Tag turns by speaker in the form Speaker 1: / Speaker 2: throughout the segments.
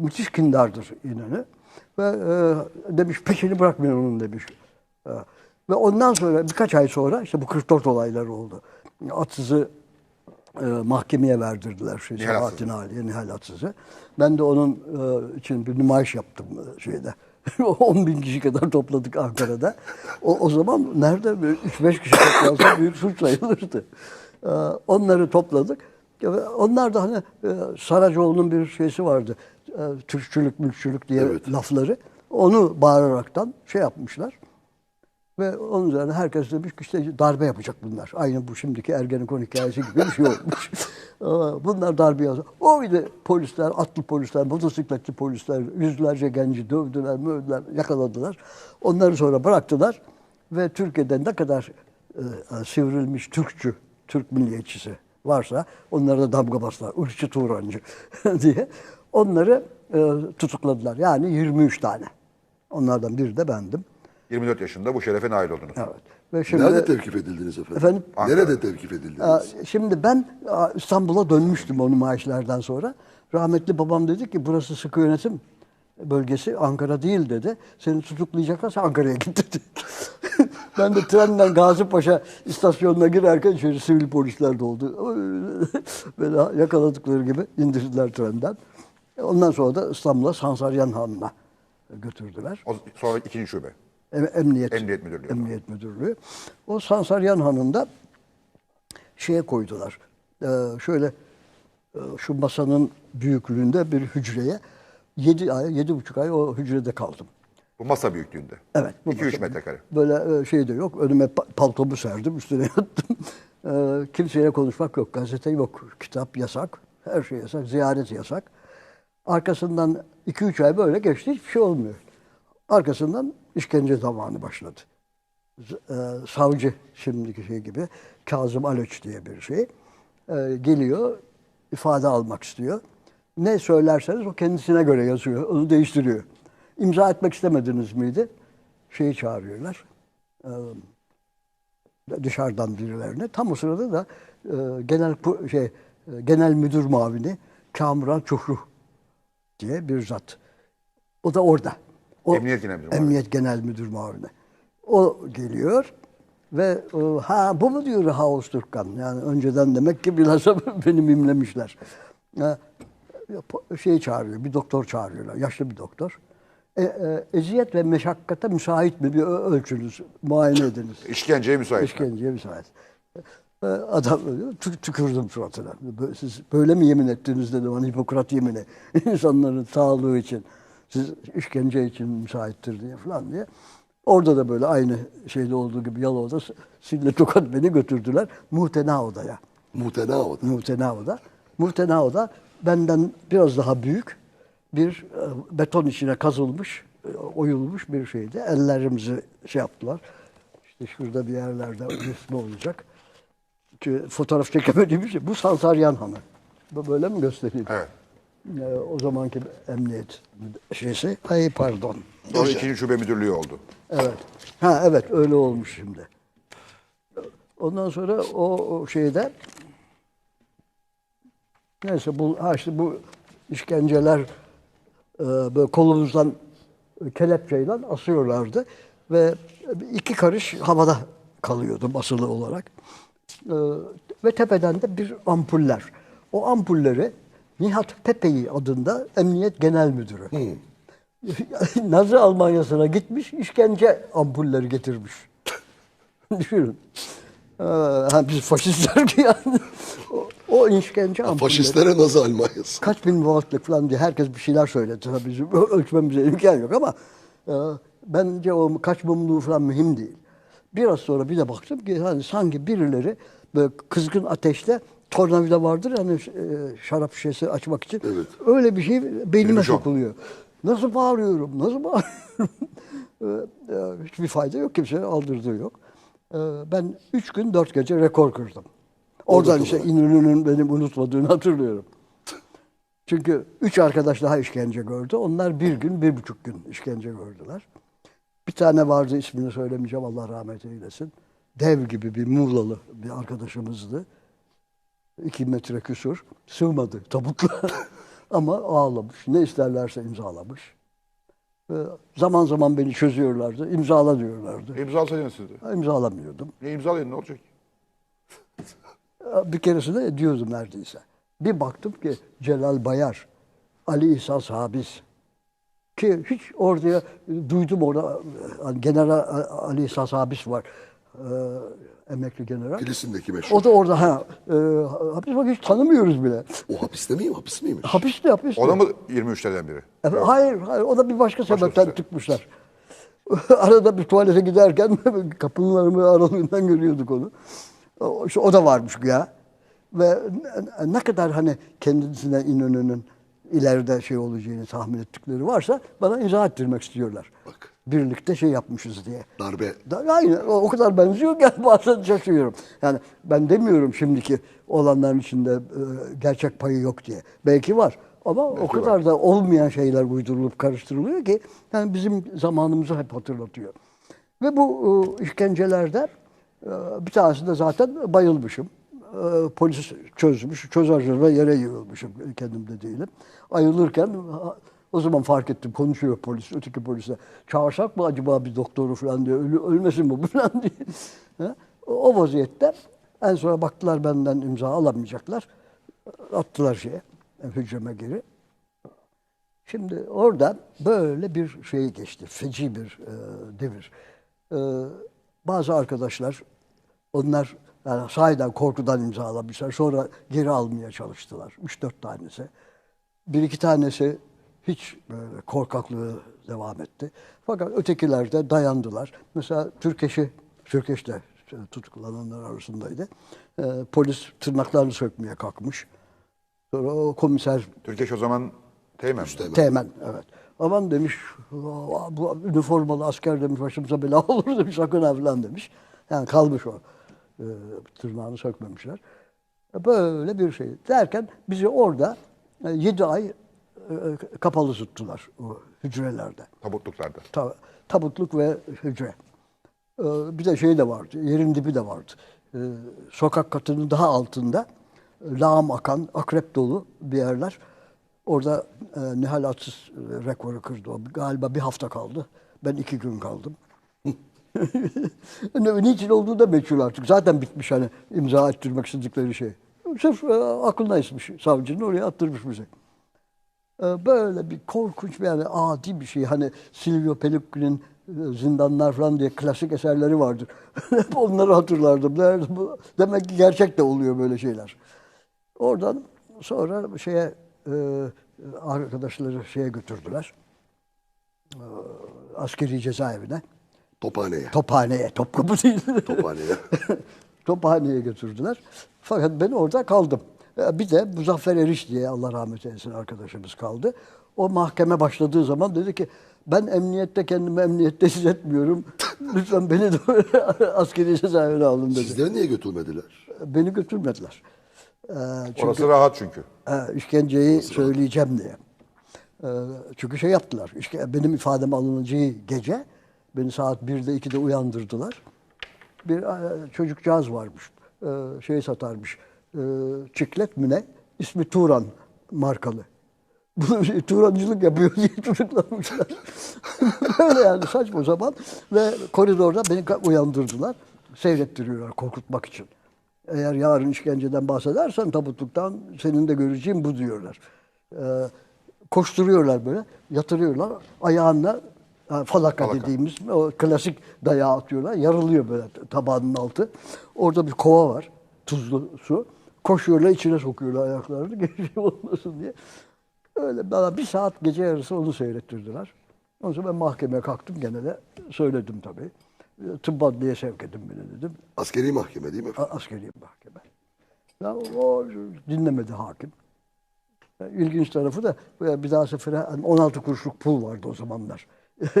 Speaker 1: müthiş kindardır İnönü. Ve e, demiş peşini bırakmayın onun demiş. E, ve ondan sonra birkaç ay sonra işte bu 44 olayları oldu. Atsız'ı e, mahkemeye verdirdiler şey,
Speaker 2: Nihal
Speaker 1: Sabahattin Ali'ye, Nihal Atsız'ı. Ben de onun e, için bir nümayiş yaptım e, şeyde. 10 bin kişi kadar topladık Ankara'da. O, o zaman nerede 3-5 kişi toplansa büyük suç sayılırdı. E, onları topladık. Onlar da hani e, Saracoğlu'nun bir şeysi vardı. E, Türkçülük, mülkçülük diye lafları. Onu bağıraraktan şey yapmışlar. Ve onun üzerine herkes demiş ki işte darbe yapacak bunlar. Aynı bu şimdiki Ergenekon hikayesi gibi bir şey olmuş. Bunlar darbe yapacak. O bir de polisler, atlı polisler, motosikletli polisler yüzlerce genci dövdüler, mövdüler, yakaladılar. Onları sonra bıraktılar. Ve Türkiye'de ne kadar e, sivrilmiş Türkçü, Türk milliyetçisi varsa onlara da damga bastılar. Irkçı Turancı diye. Onları e, tutukladılar. Yani 23 tane. Onlardan biri de bendim.
Speaker 2: 24 yaşında bu şerefe nail oldunuz.
Speaker 1: Evet. Ve şimdi
Speaker 3: Nerede tevkif edildiniz efendim?
Speaker 1: Efendim?
Speaker 3: Nerede tevkif edildiniz?
Speaker 1: Aa, Şimdi ben aa, İstanbul'a dönmüştüm onun maaşlardan sonra. Rahmetli babam dedi ki burası sıkı yönetim bölgesi Ankara değil dedi. Seni tutuklayacaklarsa Ankara'ya git dedi. ben de trenden Gazipaşa istasyonuna girerken içeri sivil polisler doldu. Böyle yakaladıkları gibi indirdiler trenden. Ondan sonra da İstanbul'a Sansaryan Hanı'na götürdüler.
Speaker 2: O, sonra ikinci şube.
Speaker 1: Em- Emniyet,
Speaker 2: Emniyet Müdürlüğü.
Speaker 1: Emniyet Müdürlüğü. O Sansaryan Hanı'nda şeye koydular. Ee, şöyle e, şu masanın büyüklüğünde bir hücreye yedi ay, yedi buçuk ay o hücrede kaldım.
Speaker 2: Bu masa büyüklüğünde.
Speaker 1: Evet. bu
Speaker 2: 2-3
Speaker 1: masa-
Speaker 2: metrekare.
Speaker 1: Böyle e, şey de yok. Önüme pa- paltomu serdim, üstüne yattım. Kimseyle konuşmak yok. Gazete yok. Kitap yasak. Her şey yasak. Ziyaret yasak. Arkasından 2-3 ay böyle geçti. Hiçbir şey olmuyor. Arkasından işkence zamanı başladı. Z- e, savcı şimdiki şey gibi Kazım Aloç diye bir şey. E, geliyor, ifade almak istiyor. Ne söylerseniz o kendisine göre yazıyor. Onu değiştiriyor. İmza etmek istemediniz miydi? Şeyi çağırıyorlar. E, dışarıdan birilerine. Tam o sırada da e, genel şey e, genel müdür muavini Kamuran Çuhru diye bir zat. O da orada. O,
Speaker 2: Emniyet Genel Müdür.
Speaker 1: Emniyet Genel Müdür Muavini. O geliyor ve e, ha bu mu diyor Haus Türkkan? Yani önceden demek ki bilhassa beni mimlemişler. Şey çağırıyor, bir doktor çağırıyorlar, yaşlı bir doktor. E, e, eziyet ve meşakkate müsait mi bir ölçünüz, muayene ediniz.
Speaker 2: İşkenceye müsait.
Speaker 1: İşkenceye müsait. E, Adam öyle, tü- tükürdüm suratına. Siz böyle mi yemin ettiniz dedim hani Hipokrat yemini. İnsanların sağlığı için, siz işkence için müsaittir diye falan diye. Orada da böyle aynı şeyde olduğu gibi Yalova'da sille tokat beni götürdüler muhtena odaya.
Speaker 3: Muhtena o da.
Speaker 1: Muhtena oda. Muhtena oda benden biraz daha büyük bir e, beton içine kazılmış, e, oyulmuş bir şeydi. Ellerimizi şey yaptılar. İşte şurada bir yerlerde resmi olacak. Fotoğraf çekemediğim için bu Sansaryan Hanı. Bu böyle mi göstereyim?
Speaker 2: Evet.
Speaker 1: E, o zamanki emniyet şeysi. Ay pardon.
Speaker 2: Sonra ikinci şube müdürlüğü oldu.
Speaker 1: Evet. Ha evet öyle olmuş şimdi. Ondan sonra o, o şeyde neyse bu ha işte bu işkenceler e, böyle kolumuzdan kelepçeyle asıyorlardı ve iki karış havada kalıyordum asılı olarak. E, ve tepeden de bir ampuller. O ampulleri Nihat Pepe'yi adında Emniyet Genel Müdürü. Nazi Almanya'sına gitmiş, işkence ampulleri getirmiş. Düşünün. Ee, ha, biz faşistler ki yani. O, o işkence ampulleri.
Speaker 3: Faşistlere Nazi Almanyası.
Speaker 1: Kaç bin wattlık falan diye herkes bir şeyler söyledi. Tabii bizim ölçmemize imkan yok ama e, bence o kaç mumluğu falan mühim değil. Biraz sonra bir de baktım ki hani sanki birileri böyle kızgın ateşle tornavida vardır yani e, şarap şişesi açmak için.
Speaker 3: Evet.
Speaker 1: Öyle bir şey beynime sokuluyor. Nasıl bağırıyorum, nasıl bağırıyorum? E, e, Hiçbir fayda yok, kimseye aldırdığı yok. Ben üç gün dört gece rekor kırdım. Oradan
Speaker 3: Orada
Speaker 1: işte. İnönü'nün benim unutmadığını hatırlıyorum. Çünkü üç arkadaş daha işkence gördü. Onlar bir gün, bir buçuk gün işkence gördüler. Bir tane vardı ismini söylemeyeceğim Allah rahmet eylesin. Dev gibi bir Muğlalı bir arkadaşımızdı. İki metre küsur. Sığmadı tabutla. Ama ağlamış. Ne isterlerse imzalamış. Ee, zaman zaman beni çözüyorlardı. imzala diyorlardı.
Speaker 2: İmzalasaydınız siz de.
Speaker 1: İmzalamıyordum.
Speaker 2: Ne imzalayın ne olacak?
Speaker 1: Bir keresinde ediyordum neredeyse. Bir baktım ki Celal Bayar, Ali İhsan Sabis ki hiç orada duydum orada hani General Ali İhsan Sabis var. Ee, emekli general.
Speaker 3: Filistin'deki meşhur.
Speaker 1: O da orada ha. E, hapis bak hiç tanımıyoruz bile.
Speaker 3: O hapiste miyim? Hapis miymiş?
Speaker 1: Hapiste hapiste.
Speaker 2: O da mı 23'lerden biri?
Speaker 1: Evet, Hayır, hayır. O da bir başka sebepten
Speaker 2: sebep.
Speaker 1: tıkmışlar. Arada bir tuvalete giderken kapının aralığından görüyorduk onu. O, işte o da varmış güya. Ve ne, ne kadar hani kendisine İnönü'nün ileride şey olacağını tahmin ettikleri varsa bana izah ettirmek istiyorlar.
Speaker 3: Bak.
Speaker 1: Birlikte şey yapmışız diye.
Speaker 3: Darbe.
Speaker 1: Da, aynı o, o kadar benziyor ki bazen şaşıyorum. Yani ben demiyorum şimdiki olanların içinde e, gerçek payı yok diye. Belki var ama o kadar da olmayan şeyler uydurulup karıştırılıyor ki yani bizim zamanımızı hep hatırlatıyor. Ve bu e, işkencelerde e, bir tanesinde zaten bayılmışım. E, polis çözmüş, çözercilere yere yığılmışım kendimde değilim. Ayılırken o zaman fark ettim konuşuyor polis, öteki polise. Çağırsak mı acaba bir doktoru falan diye, ölü, ölmesin mi falan diye. O vaziyette en sonra baktılar benden imza alamayacaklar. Attılar şeye, hücreme geri. Şimdi orada böyle bir şey geçti, feci bir e, devir. E, bazı arkadaşlar, onlar yani sahiden korkudan imzalamışlar. Sonra geri almaya çalıştılar. Üç dört tanesi. Bir iki tanesi hiç böyle korkaklığı devam etti. Fakat ötekiler de dayandılar. Mesela Türkeş'i, Türkeş de tutuklananlar arasındaydı. E, polis tırnaklarını sökmeye kalkmış. Sonra o komiser
Speaker 2: Türkeş o zaman Teğmen mi?
Speaker 1: Teğmen, evet. Aman demiş, "Aa, bu üniformalı asker demiş, başımıza bela olur demiş, sakın ha demiş. Yani kalmış o. E, tırnağını sökmemişler. E, Böyle bir şey. Derken bizi orada e, yedi ay e, kapalı tuttular o hücrelerde.
Speaker 2: Tabutluklarda.
Speaker 1: Ta- tabutluk ve hücre. Ee, bir de şey de vardı, yerin dibi de vardı. Ee, sokak katının daha altında e, lağım akan, akrep dolu bir yerler. Orada e, Nihal Atsız e, rekoru kırdı o. Galiba bir hafta kaldı. Ben iki gün kaldım. Niçin olduğu da meçhul artık. Zaten bitmiş hani imza ettirmek istedikleri şey. Sırf e, aklına esmiş savcının oraya attırmış bizi. Ee, böyle bir korkunç bir yani adi bir şey. Hani Silvio Pellicci'nin e, Zindanlar falan diye klasik eserleri vardır. Hep onları hatırlardım. Bu? Demek ki gerçek de oluyor böyle şeyler. Oradan sonra şeye e, arkadaşları şeye götürdüler. E, askeri cezaevine.
Speaker 3: Tophaneye.
Speaker 1: Tophaneye. Topkapı değil.
Speaker 3: Tophaneye.
Speaker 1: Tophane'ye götürdüler. Fakat ben orada kaldım. E, Bir de Muzaffer Eriş diye Allah rahmet eylesin arkadaşımız kaldı. O mahkeme başladığı zaman dedi ki ben emniyette kendimi emniyette hissetmiyorum. Lütfen beni de askeri cezaevine alın dedi.
Speaker 3: Sizleri niye götürmediler?
Speaker 1: Beni götürmediler. E, çünkü
Speaker 2: Orası rahat çünkü.
Speaker 1: e, işkenceyi söyleyeceğim diye. E, çünkü şey yaptılar. Benim ifadem alınacağı gece beni saat 1'de 2'de uyandırdılar. Bir e, çocukcağız varmış. E, şey satarmış. E, çiklet mi ne? İsmi Turan markalı. Turancılık yapıyor diye tutuklamışlar. Böyle yani saçma zaman. Ve koridorda beni uyandırdılar. Seyrettiriyorlar korkutmak için. Eğer yarın işkenceden bahsedersen tabutluktan senin de göreceğin bu diyorlar. Ee, koşturuyorlar böyle, yatırıyorlar. Ayağına ha, falaka,
Speaker 2: Falaka.
Speaker 1: dediğimiz o klasik dayağı atıyorlar. Yarılıyor böyle tabağının altı. Orada bir kova var, tuzlu su. Koşuyorlar, içine sokuyorlar ayaklarını, geçiyor olmasın diye. Öyle bana bir saat gece yarısı onu seyrettirdiler. Ondan sonra ben mahkemeye kalktım gene de söyledim tabii. Tıp adliye sevk edin beni dedim.
Speaker 3: Askeri mahkeme değil mi?
Speaker 1: A- askeri mahkeme. Ya o dinlemedi hakim. Ya İlginç tarafı da ya bir daha sefere hani 16 kuruşluk pul vardı o zamanlar.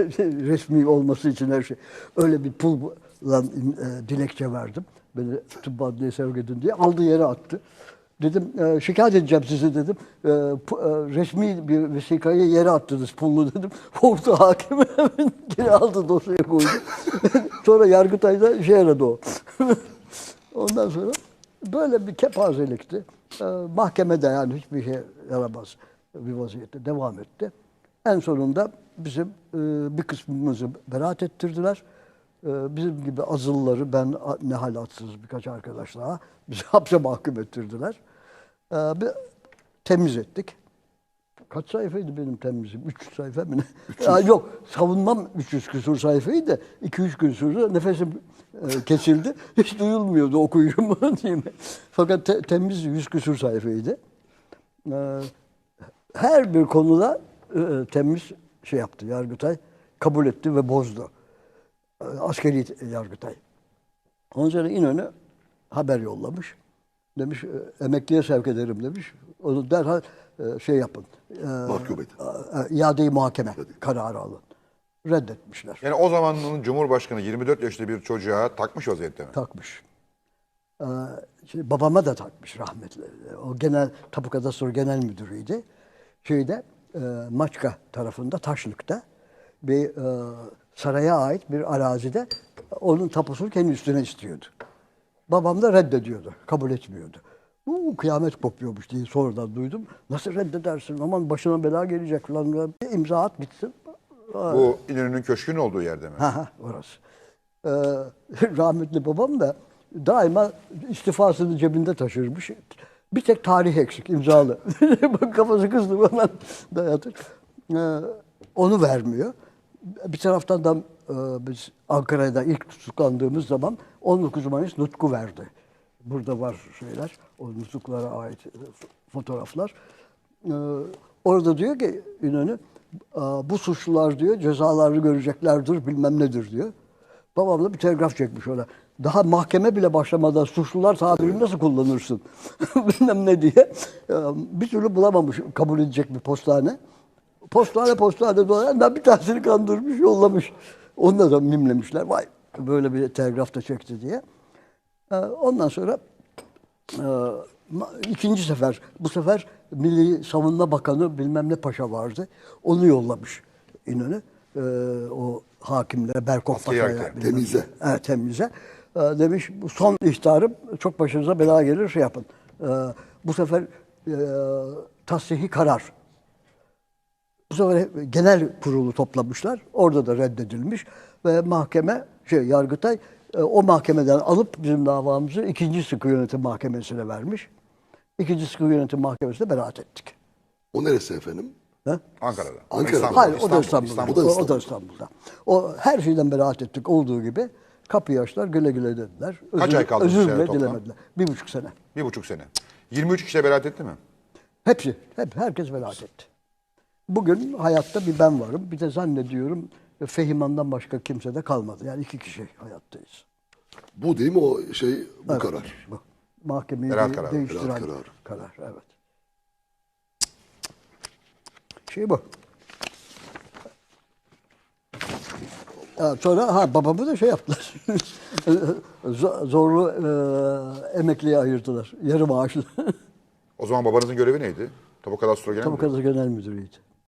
Speaker 1: Resmi olması için her şey. Öyle bir pulla e, dilekçe verdim. Beni tıbbi adliye sevk edin diye. Aldı yere attı. Dedim e, şikayet edeceğim sizi dedim. E, pu- e, resmi bir vesikayı yere attınız pullu dedim. Korktu hakim hemen geri aldı dosyaya koydu. sonra Yargıtay'da işe yaradı o. Ondan sonra böyle bir kepazelikti. Ee, mahkemede yani hiçbir şey yaramaz. bir vaziyette devam etti. En sonunda bizim e, bir kısmımızı beraat ettirdiler. E, bizim gibi azılları ben ne halatsız birkaç arkadaş daha bizi hapse mahkum ettirdiler. E, bir, temiz ettik. Kaç sayfaydı benim temizim? 3 sayfa mı ne? Ya yok savunmam 300 küsur sayfaydı. 2-3 gün sürdü. Nefesim e, kesildi. Hiç duyulmuyordu okuyuşum diyeyim. Fakat te- temiz 100 küsur sayfaydı. E, her bir konuda e, temiz şey yaptı Yargıtay. Kabul etti ve bozdu. E, askeri Yargıtay. Ondan sonra İnönü haber yollamış. Demiş e, emekliye sevk ederim demiş. Onu derhal e, şey yapın. E,
Speaker 3: Mahkum edin.
Speaker 1: e, iadeyi muhakeme kararı alın. Reddetmişler.
Speaker 2: Yani o zamanın Cumhurbaşkanı 24 yaşında bir çocuğa takmış vaziyette mi?
Speaker 1: Takmış. Ee, şimdi babama da takmış rahmetli. O genel tapu kadastro genel müdürüydü. Şeyde e, Maçka tarafında Taşlık'ta bir e, saraya ait bir arazide onun tapusunu kendi üstüne istiyordu. Babam da reddediyordu, kabul etmiyordu. Bu kıyamet kopuyormuş diye sonradan duydum. Nasıl reddedersin? Aman başına bela gelecek falan. Bir imza at bitsin.
Speaker 2: Bu İnönü'nün köşkünün olduğu yerde mi?
Speaker 1: Ha orası. Ee, rahmetli babam da daima istifasını cebinde taşırmış. Bir tek tarih eksik imzalı. Kafası kızdı hemen dayatır. Ee, onu vermiyor. Bir taraftan da e, biz Ankara'da ilk tutuklandığımız zaman 19 Mayıs nutku verdi. Burada var şeyler, o nutuklara ait e, fotoğraflar. Ee, orada diyor ki İnönü, "Aa, bu suçlular diyor cezalarını göreceklerdir bilmem nedir diyor. Babam bir telgraf çekmiş ona. Daha mahkeme bile başlamadan suçlular tabirini nasıl kullanırsın bilmem ne diye. Bir türlü bulamamış kabul edecek bir postane. Postane postane dolayan da bir tanesini kandırmış yollamış. Onunla da mimlemişler. Vay böyle bir telgraf da çekti diye. Ee, Ondan sonra ma- ikinci sefer, bu sefer Milli Savunma Bakanı bilmem ne paşa vardı. Onu yollamış İnönü. Ee, o hakimlere, Berkok Paşa'ya.
Speaker 3: Temize.
Speaker 1: Evet, temize. Ee, demiş bu son ihtarım çok başınıza bela gelir şey yapın. Ee, bu sefer e, tasrihi karar. Bu sefer genel kurulu toplamışlar. Orada da reddedilmiş ve mahkeme şey Yargıtay e, o mahkemeden alıp bizim davamızı ikinci sıkı yönetim mahkemesine vermiş. İkinci sıkı yönetim mahkemesine beraat ettik.
Speaker 3: O neresi efendim?
Speaker 1: Ha?
Speaker 2: Ankara'da.
Speaker 3: Ankara'da.
Speaker 2: İstanbul'da.
Speaker 1: Hayır o da İstanbul'da.
Speaker 3: İstanbul'da.
Speaker 1: O, o da İstanbul'da. O her şeyden beraat ettik olduğu gibi. Kapıyı açtılar güle güle dediler.
Speaker 2: Kaç ay kaldınız
Speaker 1: Özür bile
Speaker 2: toplam?
Speaker 1: dilemediler. Bir buçuk sene.
Speaker 2: Bir buçuk sene. 23 kişiye beraat etti mi?
Speaker 1: Hepsi. Hep, herkes beraat etti. Bugün hayatta bir ben varım. Bir de zannediyorum Fehiman'dan başka kimse de kalmadı. Yani iki kişi hayattayız.
Speaker 3: Bu değil mi o şey bu
Speaker 1: Evet,
Speaker 3: karar?
Speaker 1: Bu. Mahkemeyi de-
Speaker 2: kararı.
Speaker 1: değiştiren karar.
Speaker 3: kararı.
Speaker 1: evet. Şey bu. Sonra ha babamı da şey yaptılar. Zo- Zorlu e, emekliye ayırdılar. Yarı maaşlı.
Speaker 2: O zaman babanızın görevi neydi? Tapu Kadastro Genel
Speaker 1: Tabu
Speaker 2: Müdürü.
Speaker 1: Kadastro Genel Müdürü'ydü.